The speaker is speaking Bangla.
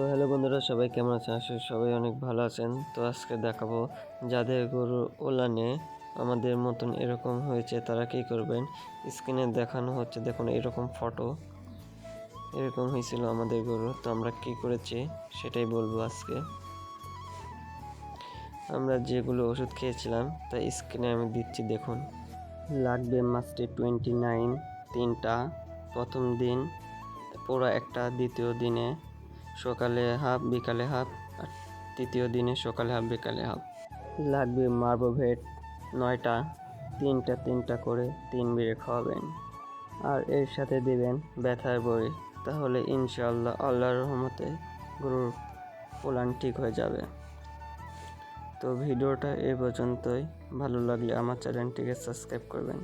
তো হ্যালো বন্ধুরা, সবাই কেমন আছেন? আসলে সবাই অনেক ভালো আছেন। তো আজকে দেখাবো যাদের গরু ওলানে আমাদের মতন এরকম হয়েছে, তারা কি করবেন? স্ক্রিনে দেখানো হচ্ছে, দেখুন এরকম ফটো। এরকম হয়েছিল আমাদের গরু, তো আমরা কি করেছি সেটাই বলব আজকে। আমরা যেগুলো ওষুধ খেয়েছিলাম তা স্ক্রিনে আমি দিচ্ছি, দেখুন। লাগবে মাস্টে টোয়েন্টি নাইন তিনটা, প্রথম দিন, পুরো একটা, দ্বিতীয় দিনে সকালে হাফ, বিকালে হাফ, আর তৃতীয় দিনে সকালে হাফ, বিকালে হাফ। লাগবে মার্বোভেট নয়টা, তিনটা তিনটা করে তিন বেড়ে খাওয়াবেন। আর এর সাথে দিবেন ব্যথার বড়ি তাহলে ইনশাআল্লাহ আল্লাহর রহমতে গরুর পোলান ঠিক হয়ে যাবে। তো ভিডিওটা এ পর্যন্তই। ভালো লাগলে আমার চ্যানেলটিকে সাবস্ক্রাইব করবেন।